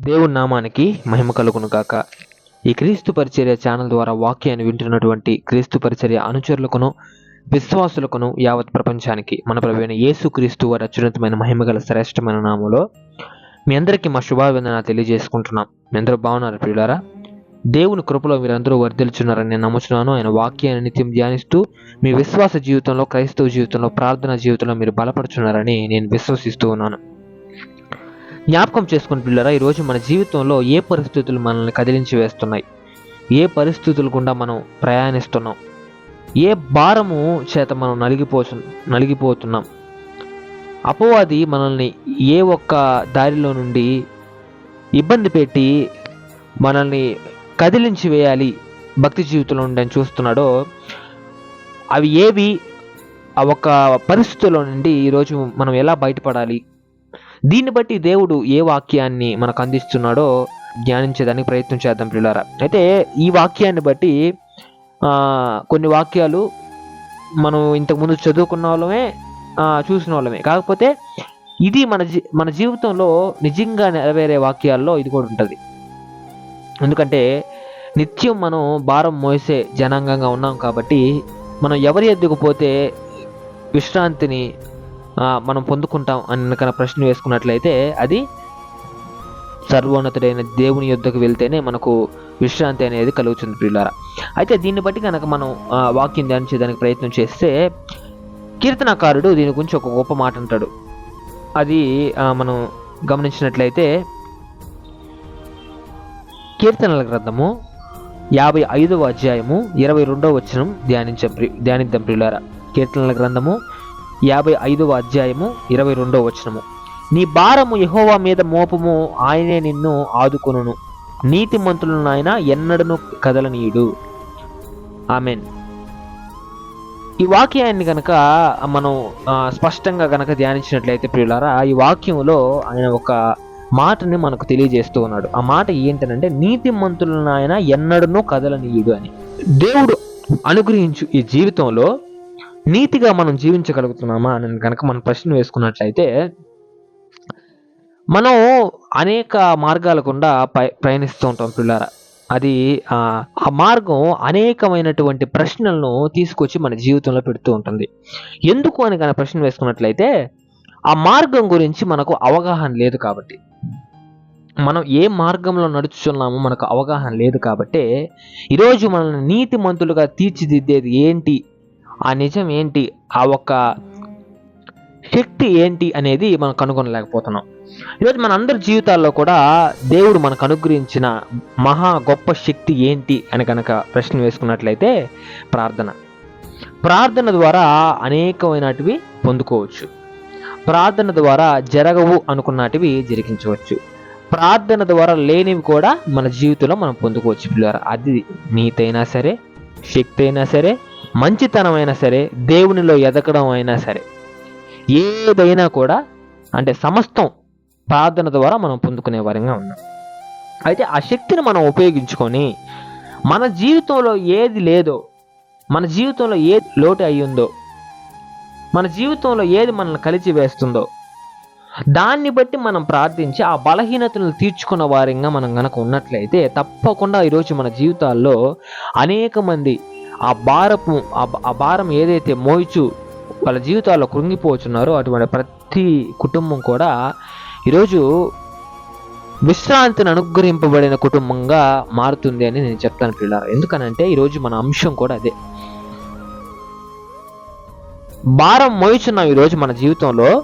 దేవుని నామానికి మహిమ కలుగును గాక. ఈ క్రీస్తు పరిచర్య ఛానల్ ద్వారా వాక్యాన్ని వింటున్నటువంటి క్రీస్తు పరిచర్య అనుచరులకును విశ్వాసులకును యావత్ ప్రపంచానికి మన ప్రవీణ యేసు క్రీస్తు వారి అత్యున్నతమైన మహిమగల శ్రేష్టమైన నామంలో మీ అందరికీ మా శుభాభివందన తెలియజేసుకుంటున్నాం. మీ అందరూ బాగున్నారు ప్రియులారా? దేవుని కృపలో మీరందరూ వర్ధిల్చున్నారని నేను నమ్ముచున్నాను. ఆయన వాక్యాన్ని నిత్యం ధ్యానిస్తూ మీ విశ్వాస జీవితంలో క్రైస్తవ జీవితంలో ప్రార్థన జీవితంలో మీరు బలపడుచున్నారని నేను విశ్వసిస్తూ ఉన్నాను. జ్ఞాపకం చేసుకుని పిల్లరా ఈరోజు మన జీవితంలో ఏ పరిస్థితులు మనల్ని కదిలించి వేస్తున్నాయి? ఏ పరిస్థితులు గుండా మనం ప్రయాణిస్తున్నాం? ఏ భారము చేత మనం నలిగిపోతు నలిగిపోతున్నాం? అపవాది మనల్ని ఏ ఒక్క దారిలో నుండి ఇబ్బంది పెట్టి మనల్ని కదిలించి వేయాలి భక్తి జీవితంలో నుండి అని చూస్తున్నాడో అవి ఏవి? ఆ ఒక్క పరిస్థితుల్లో నుండి ఈరోజు మనం ఎలా బయటపడాలి? దీన్ని బట్టి దేవుడు ఏ వాక్యాన్ని మనకు అందిస్తున్నాడో ధ్యానించేదానికి ప్రయత్నం చేద్దాం పిల్లరా అయితే ఈ వాక్యాన్ని బట్టి కొన్ని వాక్యాలు మనం ఇంతకుముందు చదువుకున్న వాళ్ళమే చూసిన వాళ్ళమే. కాకపోతే ఇది మన జీ మన జీవితంలో నిజంగా నెరవేరే వాక్యాల్లో ఇది కూడా ఉంటుంది. ఎందుకంటే నిత్యం మనం భారం మోసే జనాంగంగా ఉన్నాం కాబట్టి మనం ఎవరి ఎద్దుకు పోతే విశ్రాంతిని మనం పొందుకుంటాం అని కనుక ప్రశ్న వేసుకున్నట్లయితే అది సర్వోన్నతుడైన దేవుని యుద్ధకు వెళ్తేనే మనకు విశ్రాంతి అనేది కలుగుతుంది ప్రియులారా. అయితే దీన్ని బట్టి కనుక మనం వాక్యం ధ్యానించేదానికి ప్రయత్నం చేస్తే కీర్తనకారుడు దీని గురించి ఒక గొప్ప మాట అంటాడు. అది మనం గమనించినట్లయితే కీర్తనల గ్రంథము యాభై ఐదవ అధ్యాయము ఇరవై రెండవ వచనం ధ్యానించ ధ్యానిద్దాం ప్రియులారా. కీర్తనల గ్రంథము యాభై ఐదవ అధ్యాయము ఇరవై రెండవ వచనము. నీ భారము యహోవా మీద మోపము ఆయనే నిన్ను ఆదుకొనును. నీతిమంతులను ఆయన ఎన్నడను కదలనీయుడు. ఆమెన్. ఈ వాక్యాన్ని కనుక మనం స్పష్టంగా కనుక ధ్యానించినట్లయితే ప్రియులారా ఈ వాక్యంలో ఆయన ఒక మాటని మనకు తెలియజేస్తూ ఉన్నాడు. ఆ మాట ఏంటనంటే నీతిమంతులను ఆయన ఎన్నడనూ కదలనీయుడు అని. దేవుడు అనుగ్రహించు ఈ జీవితంలో నీతిగా మనం జీవించగలుగుతున్నామా అని కనుక మనం ప్రశ్న వేసుకున్నట్లయితే మనం అనేక మార్గాల గుండా ప్రయాణిస్తూ ఉంటాం పిల్లారా. అది ఆ మార్గం అనేకమైనటువంటి ప్రశ్నలను తీసుకొచ్చి మన జీవితంలో పెడుతూ ఉంటుంది. ఎందుకు అని కానీ ప్రశ్న వేసుకున్నట్లయితే ఆ మార్గం గురించి మనకు అవగాహన లేదు కాబట్టి. మనం ఏ మార్గంలో నడుచుతున్నామో మనకు అవగాహన లేదు కాబట్టి ఈరోజు మనల్ని నీతిమంతులుగా తీర్చిదిద్దేది ఏంటి ఆ నిజం ఏంటి? ఆ ఒక్క శక్తి ఏంటి అనేది మనం కనుగొనలేకపోతున్నాం. ఈరోజు మన అందరి జీవితాల్లో కూడా దేవుడు మనకు అనుగ్రహించిన మహా గొప్ప శక్తి ఏంటి అని కనుక ప్రశ్న వేసుకున్నట్లయితే ప్రార్థన. ప్రార్థన ద్వారా అనేకమైనటివి పొందుకోవచ్చు. ప్రార్థన ద్వారా జరగవు అనుకున్నటివి జరిగించవచ్చు. ప్రార్థన ద్వారా లేనివి కూడా మన జీవితంలో మనం పొందుకోవచ్చు పిల్లలు అది నీతైనా సరే శక్తి అయినా సరే మంచితనమైనా సరే దేవునిలో ఎదగడం అయినా సరే ఏదైనా కూడా అంటే సమస్తం ప్రార్థన ద్వారా మనం పొందుకునే వారంగా ఉన్నాం. అయితే ఆ శక్తిని మనం ఉపయోగించుకొని మన జీవితంలో ఏది లేదో మన జీవితంలో ఏది లోటు అయ్యిందో మన జీవితంలో ఏది మనల్ని కలిసి వేస్తుందో దాన్ని బట్టి మనం ప్రార్థించి ఆ బలహీనతలను తీర్చుకున్న వారంగా మనం గనక ఉన్నట్లయితే తప్పకుండా ఈరోజు మన జీవితాల్లో అనేక మంది ఆ భారపు ఆ భారం ఏదైతే మోయిచు వాళ్ళ జీవితాల్లో కృంగిపోచున్నారో అటువంటి ప్రతి కుటుంబం కూడా ఈరోజు విశ్రాంతిని అనుగ్రహింపబడిన కుటుంబంగా మారుతుంది అని నేను చెప్తాను పిల్లలు ఎందుకనంటే ఈరోజు మన అంశం కూడా అదే. భారం మోయిచున్నాం ఈరోజు మన జీవితంలో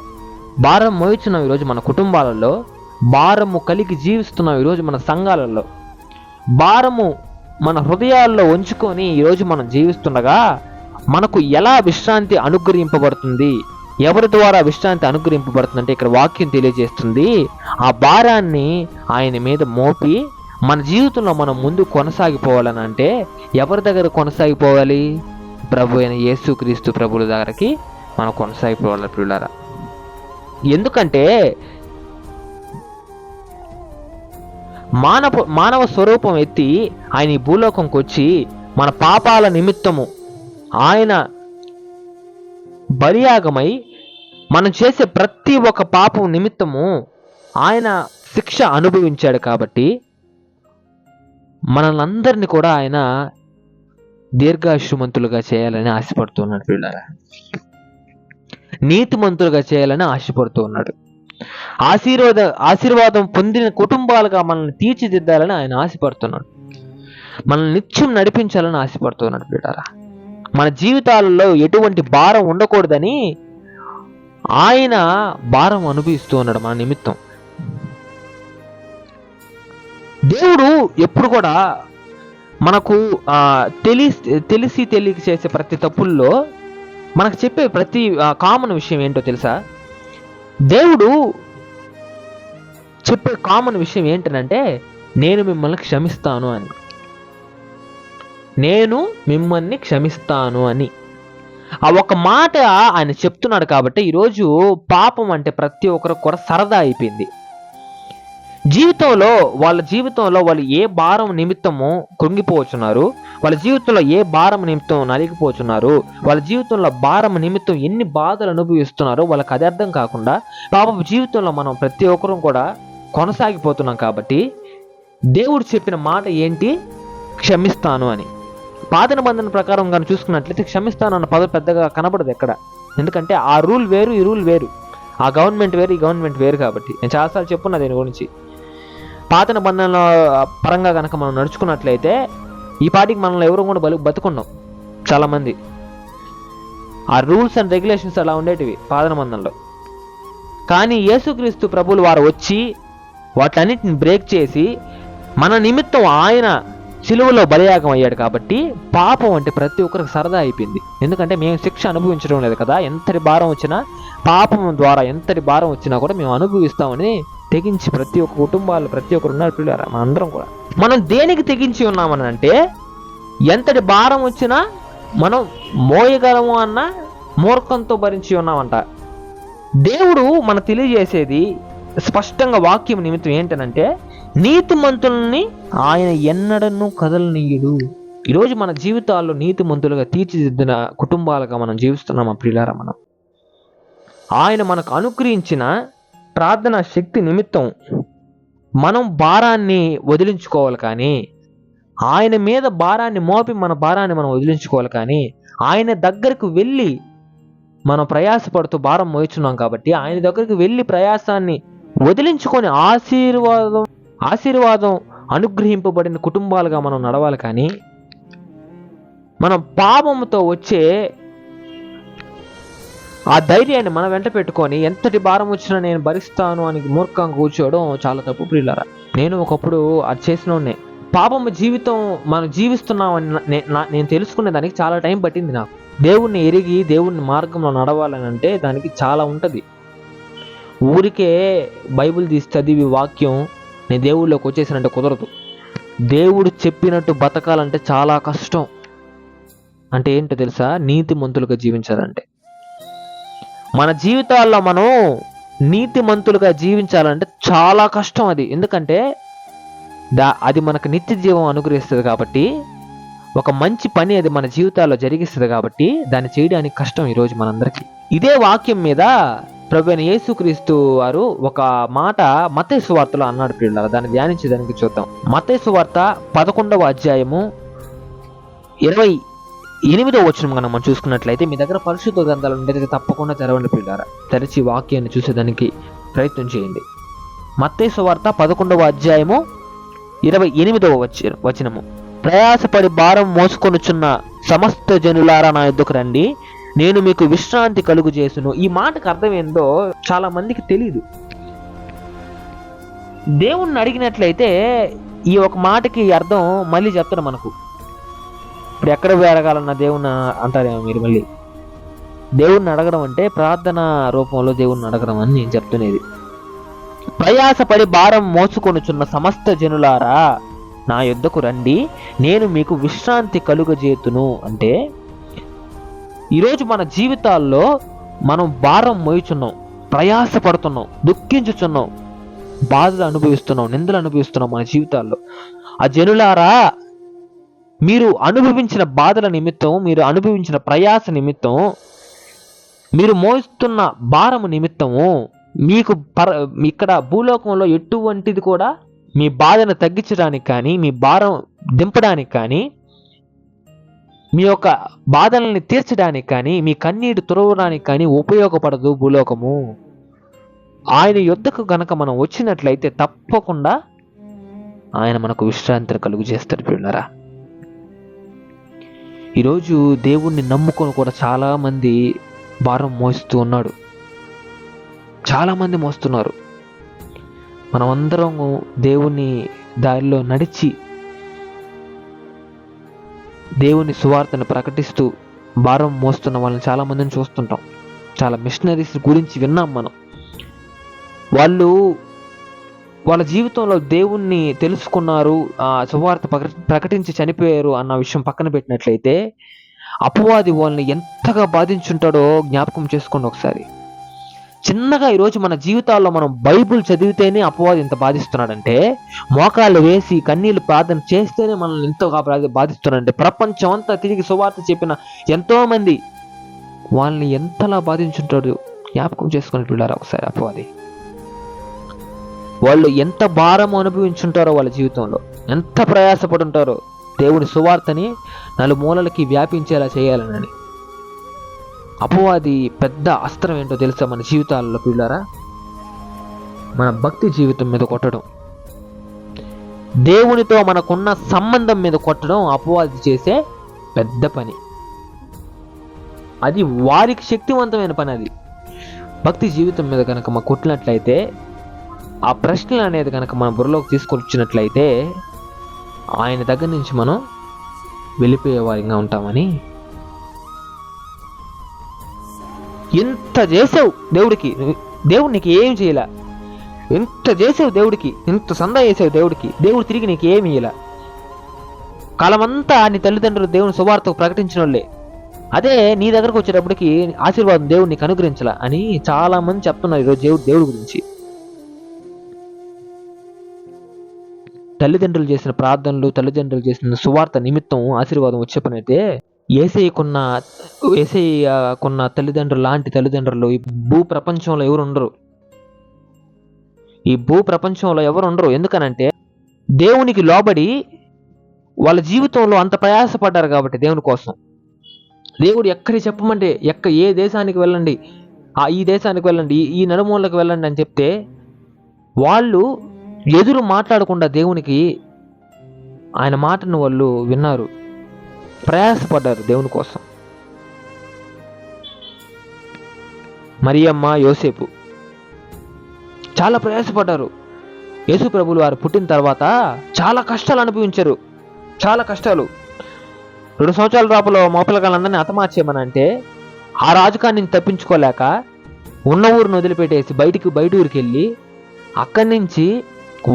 భారం మోయిచున్నాం ఈరోజు మన కుటుంబాలలో భారము కలిగి జీవిస్తున్నాం ఈరోజు మన సంఘాలలో. భారము మన హృదయాల్లో ఉంచుకొని ఈరోజు మనం జీవిస్తుండగా మనకు ఎలా విశ్రాంతి అనుగ్రహింపబడుతుంది? ఎవరి ద్వారా విశ్రాంతి అనుగ్రహింపబడుతుంది అంటే ఇక్కడ వాక్యం తెలియజేస్తుంది. ఆ భారాన్ని ఆయన మీద మోపి మన జీవితంలో మనం ముందు కొనసాగిపోవాలని అంటే ఎవరి దగ్గర కొనసాగిపోవాలి? ప్రభు అయిన యేసుక్రీస్తు ప్రభుల దగ్గరికి మనం కొనసాగిపోవాలి పిల్లరా ఎందుకంటే మానవ మానవ స్వరూపం ఎత్తి ఆయన ఈ భూలోకంకి వచ్చి మన పాపాల నిమిత్తము ఆయన బలియాగమై మనం చేసే ప్రతి ఒక్క పాపం నిమిత్తము ఆయన శిక్ష అనుభవించాడు కాబట్టి మనల్ని అందరినీ కూడా ఆయన దీర్ఘాయుష్మంతులుగా చేయాలని ఆశపడుతున్నాడు. పిల్లరా నీతిమంతులుగా చేయాలని ఆశపడుతూ ఉన్నాడు ఆశీర్వాద ఆశీర్వాదం పొందిన కుటుంబాలుగా మనల్ని తీర్చిదిద్దాలని ఆయన ఆశపడుతున్నాడు. మనల్ని నిత్యం నడిపించాలని ఆశపడుతున్నాడు బిడ్డారా. మన జీవితాలలో ఎటువంటి భారం ఉండకూడదని ఆయన భారం అనుభవిస్తూ ఉన్నాడు మన నిమిత్తం. దేవుడు ఎప్పుడు కూడా మనకు తెలిసి తెలిసి తెలియక చేసే ప్రతి తప్పుల్లో మనకు చెప్పే ప్రతి కామన్ విషయం ఏంటో తెలుసా? దేవుడు చెప్పే కామన్ విషయం ఏంటనంటే నేను మిమ్మల్ని క్షమిస్తాను అని. నేను మిమ్మల్ని క్షమిస్తాను అని. ఆ ఒక మాట ఆయన చెప్తున్నాడు కాబట్టి ఈరోజు పాపం అంటే ప్రతి ఒక్కరికి కూడా సరదా అయిపోయింది. జీవితంలో వాళ్ళ జీవితంలో వాళ్ళు ఏ భారం నిమిత్తము కృంగిపోవచ్చున్నారు వాళ్ళ జీవితంలో ఏ భారం నిమిత్తం నలిగిపోతున్నారు వాళ్ళ జీవితంలో భారం నిమిత్తం ఎన్ని బాధలు అనుభవిస్తున్నారో వాళ్ళకి అది అర్థం కాకుండా పాప జీవితంలో మనం ప్రతి ఒక్కరూ కూడా కొనసాగిపోతున్నాం కాబట్టి దేవుడు చెప్పిన మాట ఏంటి? క్షమిస్తాను అని. పాత నిబంధన ప్రకారం కానీ చూసుకున్నట్లయితే క్షమిస్తాను అన్న పదవి పెద్దగా కనబడదు ఎక్కడ. ఎందుకంటే ఆ రూల్ వేరు ఈ రూల్ వేరు. ఆ గవర్నమెంట్ వేరు ఈ గవర్నమెంట్ వేరు కాబట్టి. నేను చాలాసార్లు చెప్పున్నా దీని గురించి. పాత నిబంధనల పరంగా కనుక మనం నడుచుకున్నట్లయితే ఈ పాటికి మనల్ని ఎవరు కూడా బలు బతుకున్నాం చాలామంది. ఆ రూల్స్ అండ్ రెగ్యులేషన్స్ అలా ఉండేటివి పాత నిబంధనలో కానీ యేసుక్రీస్తు ప్రభులు వారు వచ్చి వాటన్నిటిని బ్రేక్ చేసి మన నిమిత్తం ఆయన సిలువలో బలియాగం అయ్యాడు కాబట్టి పాపం అంటే ప్రతి ఒక్కరికి సరదా అయిపోయింది. ఎందుకంటే మేము శిక్ష అనుభవించడం లేదు కదా. ఎంతటి భారం వచ్చినా పాపం ద్వారా ఎంతటి భారం వచ్చినా కూడా మేము అనుభవిస్తామని తెగించి ప్రతి ఒక్క కుటుంబాలు ప్రతి ఒక్కరు ఉన్నారు ప్రియులారమం అందరం కూడా. మనం దేనికి తెగించి ఉన్నామని అంటే ఎంతటి భారం వచ్చినా మనం మోయగలము అన్న మూర్ఖంతో భరించి ఉన్నామంట. దేవుడు మన తెలియజేసేది స్పష్టంగా వాక్యం నిమిత్తం ఏంటనంటే నీతిమంతుల్ని ఆయన ఎన్నడను కదలనీయుడు. ఈరోజు మన జీవితాల్లో నీతిమంతులుగా తీర్చిదిద్దిన కుటుంబాలుగా మనం జీవిస్తున్నాం ప్రియులారా మనం? ఆయన మనకు అనుగ్రహించిన ప్రార్థన శక్తి నిమిత్తం మనం భారాన్ని వదిలించుకోవాలి కానీ ఆయన మీద భారాన్ని మోపి మన భారాన్ని మనం వదిలించుకోవాలి కానీ ఆయన దగ్గరకు వెళ్ళి మనం ప్రయాసపడుతూ భారం మోయిచున్నాం కాబట్టి ఆయన దగ్గరికి వెళ్ళి ప్రయాసాన్ని వదిలించుకొని ఆశీర్వాదం ఆశీర్వాదం అనుగ్రహింపబడిన కుటుంబాలుగా మనం నడవాలి కానీ మనం పాపంతో వచ్చే ఆ ధైర్యాన్ని మన వెంట పెట్టుకొని ఎంతటి భారం వచ్చినా నేను భరిస్తాను అని మూర్ఖంగా కూర్చోవడం చాలా తప్పు ప్రియులరా. నేను ఒకప్పుడు అది చేసిన పాపం జీవితం మనం జీవిస్తున్నామని నేను తెలుసుకునే దానికి చాలా టైం పట్టింది నాకు. దేవుణ్ణి ఎరిగి దేవుణ్ణి మార్గంలో నడవాలని అంటే దానికి చాలా ఉంటుంది. ఊరికే బైబిల్ తీసి చదివి వాక్యం నేను దేవుళ్ళలోకి వచ్చేసానంటే కుదరదు. దేవుడు చెప్పినట్టు బతకాలంటే చాలా కష్టం. అంటే ఏంటో తెలుసా? నీతి మంతులుగా జీవించాలంటే. మన జీవితాల్లో మనం నీతిమంతులుగా జీవించాలంటే చాలా కష్టం అది. ఎందుకంటే దా అది మనకు నిత్య జీవం అనుగ్రహిస్తుంది కాబట్టి ఒక మంచి పని అది మన జీవితాల్లో జరిగిస్తుంది కాబట్టి దాన్ని చేయడానికి కష్టం ఈరోజు మనందరికీ. ఇదే వాక్యం మీద ప్రభు యేసుక్రీస్తు వారు ఒక మాట మతేసు వార్తలో అన్నాడు పిల్లలు దాన్ని ధ్యానించేదానికి చూద్దాం. మతేసు వార్త పదకొండవ అధ్యాయము ఇరవై ఎనిమిదో వచ్చిన మనం మనం చూసుకున్నట్లయితే మీ దగ్గర పరిశుద్ధ గ్రంథాలు ఉండేది తప్పకుండా తెరవండి పిల్లారా తెరిచి వాక్యాన్ని చూసేదానికి ప్రయత్నం చేయండి. మత్తేసు వార్త పదకొండవ అధ్యాయము ఇరవై ఎనిమిదవ వచ్చి వచనము. ప్రయాసపడి భారం మోసుకొనుచున్న సమస్త జనులారా నా యొద్దకు రండి. నేను మీకు విశ్రాంతి కలుగు చేసును ఈ మాటకు అర్థం ఏందో చాలా మందికి తెలియదు దేవుణ్ణి అడిగినట్లయితే ఈ ఒక మాటకి అర్థం మళ్ళీ చెప్తాడు మనకు. ఇప్పుడు ఎక్కడ వేరగాలన్న దేవుణ్ణి అంటారేమో మీరు మళ్ళీ. దేవుణ్ణి అడగడం అంటే ప్రార్థన రూపంలో దేవుణ్ణి అడగడం అని నేను చెప్తున్నది. ప్రయాసపడి భారం మోసుకొనుచున్న సమస్త జనులారా నా యొద్దకు రండి నేను మీకు విశ్రాంతి కలుగజేతును అంటే ఈరోజు మన జీవితాల్లో మనం భారం మోయుచున్నాం ప్రయాసపడుతున్నాం దుఃఖించుచున్నాం బాధలు అనుభవిస్తున్నాం నిందలు అనుభవిస్తున్నాం మన జీవితాల్లో. ఆ జనులారా మీరు అనుభవించిన బాధల నిమిత్తం మీరు అనుభవించిన ప్రయాస నిమిత్తం మీరు మోస్తున్న భారము నిమిత్తము మీకు పర ఇక్కడ భూలోకంలో ఎటువంటిది కూడా మీ బాధను తగ్గించడానికి కానీ మీ భారం దింపడానికి కానీ మీ యొక్క బాధలని తీర్చడానికి కానీ మీ కన్నీటి తురవడానికి కానీ ఉపయోగపడదు భూలోకము. ఆయన యుద్ధకు గనక మనం వచ్చినట్లయితే తప్పకుండా ఆయన మనకు విశ్రాంతిని కలుగు చేస్తారు పిల్లరా ఈరోజు దేవుణ్ణి నమ్ముకొని కూడా చాలామంది భారం మోస్తూ ఉన్నాడు. చాలామంది మోస్తున్నారు. మనమందరము దేవుని దారిలో నడిచి దేవుని సువార్తను ప్రకటిస్తూ భారం మోస్తున్న వాళ్ళని చాలా మందిని చూస్తుంటాం. చాలా మిషనరీస్ గురించి విన్నాం మనం. వాళ్ళు వాళ్ళ జీవితంలో దేవుణ్ణి తెలుసుకున్నారు ఆ సువార్త ప్రకటించి చనిపోయారు అన్న విషయం పక్కన పెట్టినట్లయితే అపవాది వాళ్ళని ఎంతగా బాధించుంటాడో జ్ఞాపకం చేసుకోండి ఒకసారి. చిన్నగా ఈరోజు మన జీవితాల్లో మనం బైబుల్ చదివితేనే అపవాది ఇంత బాధిస్తున్నాడంటే మోకాళ్ళు వేసి కన్నీళ్ళు ప్రార్థన చేస్తేనే మనల్ని ఎంతగా బాధిస్తున్నాడంటే ప్రపంచం అంతా తిరిగి సువార్త చెప్పిన ఎంతో మంది వాళ్ళని ఎంతలా బాధించుంటాడు? జ్ఞాపకం చేసుకుని పిల్లారా ఒకసారి అపవాది. వాళ్ళు ఎంత భారం అనుభవించుంటారో వాళ్ళ జీవితంలో ఎంత ప్రయాసపడుంటారో దేవుని సువార్తని నలుమూలలకి వ్యాపించేలా చేయాలనని అపవాది పెద్ద అస్త్రం ఏంటో తెలుసా మన జీవితాలలో పిల్లరా? మన భక్తి జీవితం మీద కొట్టడం. దేవునితో మనకున్న సంబంధం మీద కొట్టడం అపవాది చేసే పెద్ద పని. అది వారికి శక్తివంతమైన పని అది. భక్తి జీవితం మీద కనుక మా కొట్టినట్లయితే ఆ ప్రశ్నలు అనేది కనుక మన బుర్రలోకి తీసుకొచ్చినట్లయితే ఆయన దగ్గర నుంచి మనం వెళ్ళిపోయే వారిగా ఉంటామని ఇంత చేసావు దేవుడికి. దేవుడు నీకు ఏం చేయలే? ఇంత చేసావు దేవుడికి. ఇంత సందా చేసావు దేవుడికి. దేవుడు తిరిగి నీకు ఏమి ఇయ్యలే? కాలమంతా నీ తల్లిదండ్రులు దేవుని శుభార్తకు ప్రకటించిన వాళ్ళే. అదే నీ దగ్గరకు వచ్చేటప్పటికి ఆశీర్వాదం దేవుడు నీకు అనుగ్రహించాల అని చాలామంది చెప్తున్నారు ఈరోజు దేవుడు దేవుడి గురించి. తల్లిదండ్రులు చేసిన ప్రార్థనలు తల్లిదండ్రులు చేసిన సువార్త నిమిత్తం ఆశీర్వాదం వచ్చే పని అయితే ఏసైకున్న ఏసైకున్న తల్లిదండ్రులు లాంటి తల్లిదండ్రులు ఈ భూ ప్రపంచంలో ఎవరు ఉండరు ఈ భూ ప్రపంచంలో ఎవరు ఉండరు ఎందుకనంటే దేవునికి లోబడి వాళ్ళ జీవితంలో అంత ప్రయాసపడ్డారు కాబట్టి దేవుని కోసం. దేవుడు ఎక్కడికి చెప్పమంటే ఎక్క ఏ దేశానికి వెళ్ళండి ఆ ఈ దేశానికి వెళ్ళండి ఈ- ఈ వెళ్ళండి అని చెప్తే వాళ్ళు ఎదురు మాట్లాడకుండా దేవునికి ఆయన మాటను వాళ్ళు విన్నారు. ప్రయాసపడ్డారు దేవుని కోసం. మరియమ్మ యోసేపు చాలా ప్రయాసపడ్డారు. యేసు ప్రభులు వారు పుట్టిన తర్వాత చాలా కష్టాలు అనుభవించారు. చాలా కష్టాలు. రెండు సంవత్సరాల లోపల మోపలగాలందరినీ పిల్లగాళ్ళందరినీ అంటే ఆ రాజకాన్ని తప్పించుకోలేక ఉన్న ఊరిని వదిలిపెట్టేసి బయటికి బయట ఊరికి వెళ్ళి అక్కడి నుంచి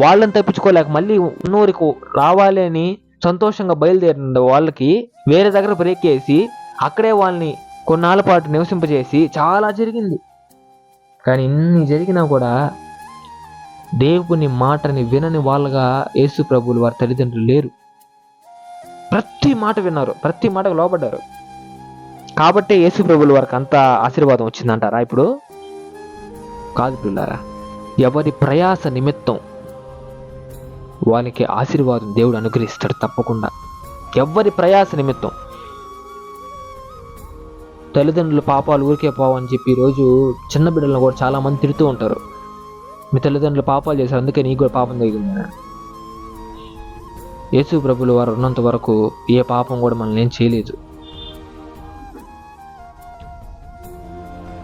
వాళ్ళని తప్పించుకోలేక మళ్ళీ ఉన్నూరికి రావాలి అని సంతోషంగా బయలుదేరిన వాళ్ళకి వేరే దగ్గర బ్రేక్ వేసి అక్కడే వాళ్ళని కొన్నాళ్ళ పాటు నివసింపజేసి చాలా జరిగింది. కానీ ఇన్ని జరిగినా కూడా దేవుని మాటని వినని వాళ్ళగా యేసు ప్రభులు వారి తల్లిదండ్రులు లేరు. ప్రతి మాట విన్నారు ప్రతి మాటకు లోపడ్డారు కాబట్టే యేసు ప్రభులు వారికి అంత ఆశీర్వాదం వచ్చిందంటారా ఇప్పుడు? కాదు పిల్లారా ఎవరి ప్రయాస నిమిత్తం వానికి ఆశీర్వాదం దేవుడు అనుగ్రహిస్తాడు తప్పకుండా. ఎవరి ప్రయాస నిమిత్తం. తల్లిదండ్రుల పాపాలు ఊరికే పోవని చెప్పి ఈరోజు చిన్న బిడ్డలను కూడా చాలా మంది తిడుతూ ఉంటారు. మీ తల్లిదండ్రులు పాపాలు చేశారు అందుకే నీకు కూడా పాపం జరిగింది యేసు ప్రభులు వారు ఉన్నంత వరకు ఏ పాపం కూడా మనల్ని ఏం చేయలేదు.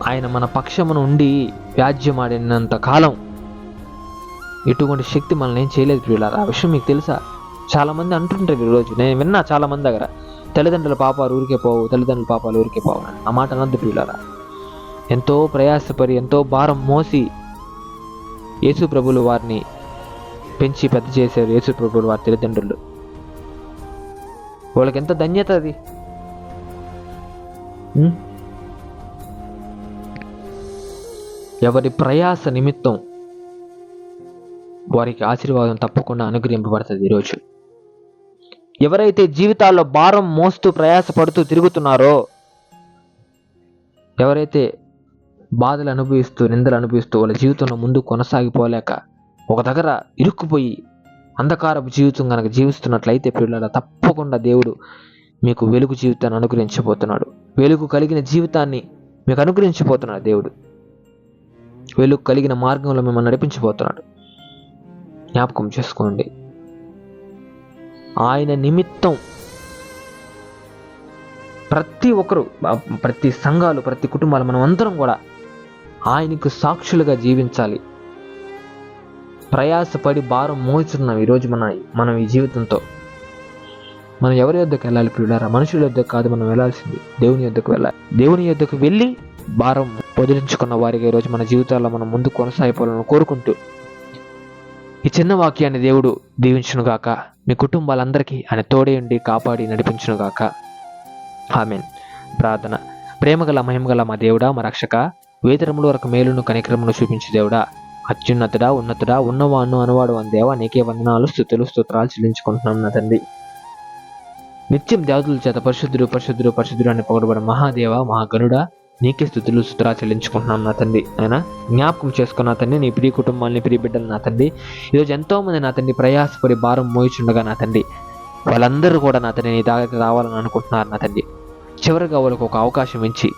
ఆయన మన పక్షమును ఉండి వ్యాజ్యమాడినంత కాలం ఎటువంటి శక్తి మనల్ని ఏం చేయలేదు ప్రియులారా. ఆ విషయం మీకు తెలుసా? చాలామంది అంటుంటారు ఈరోజు నేను విన్నా చాలామంది దగ్గర తల్లిదండ్రుల పాపాలు ఊరికే పోవు తల్లిదండ్రుల పాపాలు ఊరికే పోవు అని. ఆ మాట అనద్దు ప్రియులారా. ఎంతో ప్రయాసపడి ఎంతో భారం మోసి యేసు ప్రభులు వారిని పెంచి పెద్ద చేశారు యేసు ప్రభులు వారి తల్లిదండ్రులు. వాళ్ళకి ఎంత ధన్యత అది? ఎవరి ప్రయాస నిమిత్తం వారికి ఆశీర్వాదం తప్పకుండా అనుగ్రహింపబడుతుంది ఈరోజు. ఎవరైతే జీవితాల్లో భారం మోస్తూ ప్రయాసపడుతూ తిరుగుతున్నారో ఎవరైతే బాధలు అనుభవిస్తూ నిందలు అనుభవిస్తూ వాళ్ళ జీవితంలో ముందు కొనసాగిపోలేక ఒక దగ్గర ఇరుక్కుపోయి అంధకారపు జీవితం కనుక జీవిస్తున్నట్లయితే పిల్లల తప్పకుండా దేవుడు మీకు వెలుగు జీవితాన్ని అనుగ్రహించబోతున్నాడు. వెలుగు కలిగిన జీవితాన్ని మీకు అనుగ్రహించబోతున్నాడు దేవుడు. వెలుగు కలిగిన మార్గంలో మిమ్మల్ని నడిపించబోతున్నాడు. జ్ఞాపకం చేసుకోండి. ఆయన నిమిత్తం ప్రతి ఒక్కరు ప్రతి సంఘాలు ప్రతి కుటుంబాలు మనం అందరం కూడా ఆయనకు సాక్షులుగా జీవించాలి. ప్రయాసపడి భారం మోచుతున్నాం ఈరోజు మన మనం ఈ జీవితంతో. మనం ఎవరి యొద్దకు వెళ్ళాలి పిల్లారా మనుషుల యొద్దకు కాదు మనం వెళ్ళాల్సింది దేవుని యొద్దకు వెళ్ళాలి. దేవుని యొద్దకు వెళ్ళి భారం వదిలించుకున్న వారికి ఈరోజు మన జీవితాల్లో మనం ముందు కొనసాగిపోవాలని కోరుకుంటూ ఈ చిన్న వాక్యాన్ని దేవుడు దీవించునుగాక మీ కుటుంబాలందరికీ ఆయన తోడే ఉండి కాపాడి నడిపించునుగాక ఆమెన్. ప్రార్థన. ప్రేమగల మహిమగల మా దేవుడా మా రక్షక. వేతరముల వరకు మేలును కనికరమును చూపించే దేవుడా. అత్యున్నతుడా ఉన్నతుడా ఉన్నవాను అనువాడు అని దేవా నీకే వందనాలు స్థుతులు స్తోత్రాలు చెల్లించుకుంటున్నాం నా తండ్రి. నిత్యం దేవతల చేత పరిశుద్ధుడు పరిశుద్ధుడు పరిశుద్ధుడు అని పొగడబడిన మహాదేవ మహాగనుడా. నీకే స్థుతులు సుతరా చెల్లించుకుంటున్నాను నా తండ్రి. ఆయన జ్ఞాపకం చేసుకున్న తండ్రి నీ ప్రియ కుటుంబాన్ని ప్రియ బిడ్డలు నా తండ్రి. ఈరోజు ఎంతోమంది నా తండ్రి ప్రయాసపడి భారం మోయిచుండగా నా తండ్రి. వాళ్ళందరూ కూడా నా తండ్రి నీ దగ్గర రావాలని అనుకుంటున్నారు నా తండ్రి. చివరిగా వాళ్ళకు ఒక అవకాశం ఇచ్చి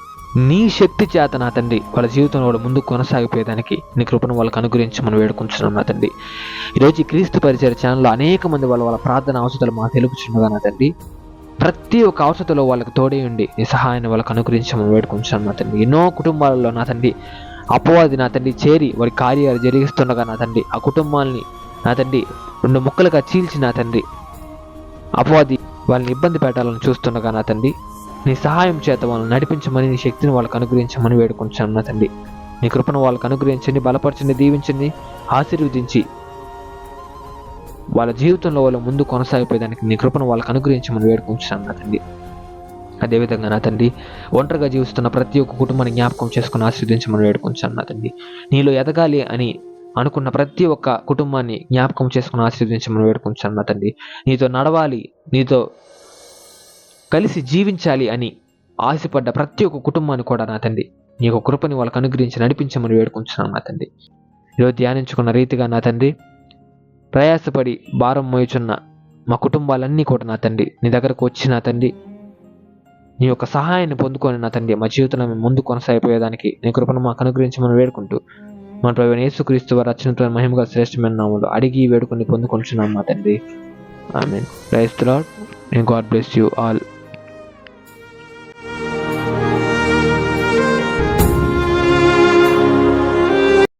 నీ శక్తి చేత నా తండ్రి వాళ్ళ జీవితంలో వాళ్ళు ముందుకు కొనసాగిపోయేదానికి నీ కృపను వాళ్ళకి అనుగ్రహించి మనం వేడుకుంటున్నాం నా తండ్రి. ఈరోజు క్రీస్తు పరిచయ ఛానల్లో అనేక మంది వాళ్ళ వాళ్ళ ప్రార్థన అవసరాలు మా తెలుపుచుండగా నా తండ్రి. ప్రతి ఒక్క అవసరతలో వాళ్ళకి తోడే ఉండి నీ సహాయాన్ని వాళ్ళకి అనుగ్రహించమని వేడుకుంటున్నాను నా తండ్రి. ఎన్నో కుటుంబాలలో నా తండ్రి అపవాది నా తండ్రి చేరి వారి కార్యాలు జరిగిస్తుండగా నా తండ్రి ఆ కుటుంబాల్ని నా తండ్రి రెండు ముక్కలుగా చీల్చి నా తండ్రి అపవాది వాళ్ళని ఇబ్బంది పెట్టాలని చూస్తుండగా నా తండ్రి నీ సహాయం చేత వాళ్ళని నడిపించమని నీ శక్తిని వాళ్ళకి అనుగ్రహించమని వేడుకుంటున్నాను నా తండ్రి. నీ కృపను వాళ్ళకి అనుగ్రహించండి బలపరచండి దీవించండి ఆశీర్వదించి వాళ్ళ జీవితంలో వాళ్ళ ముందు కొనసాగిపోయేదానికి నీ కృపను వాళ్ళకి అనుగ్రహించమని వేడుకుంటున్నాను నా తండ్రి. అదేవిధంగా నా తండ్రి ఒంటరిగా జీవిస్తున్న ప్రతి ఒక్క కుటుంబాన్ని జ్ఞాపకం చేసుకుని ఆశీర్వదించమని వేడుకుంటున్నాను నా తండ్రి. నీలో ఎదగాలి అని అనుకున్న ప్రతి ఒక్క కుటుంబాన్ని జ్ఞాపకం చేసుకుని ఆశీర్వదించమని వేడుకుంటున్నాను నా తండ్రి. నీతో నడవాలి నీతో కలిసి జీవించాలి అని ఆశపడ్డ ప్రతి ఒక్క కుటుంబాన్ని కూడా నా తండ్రి. నీ యొక్క కృపని వాళ్ళకి అనుగ్రహించి నడిపించమని వేడుకుంటున్నాను నా తండ్రి. ఈరోజు ధ్యానించుకున్న రీతిగా నా తండ్రి ప్రయాసపడి భారం మోయుచున్న మా కుటుంబాలన్నీ కూడా నా తండ్రి నీ దగ్గరకు వచ్చి నా తండ్రి నీ యొక్క సహాయాన్ని పొందుకొని నా తండ్రి మా జీవితంలో మేము ముందు కొనసాగిపోయేదానికి నీ కృపను మాకు మనం వేడుకుంటూ మన ప్రవీణ యేసుక్రీస్తు వారి అత్యున్నత మహిమగా శ్రేష్టమైన నామంలో అడిగి వేడుకొని పొందుకొంటున్నాం మా తండ్రి. I mean praise Lord God bless you all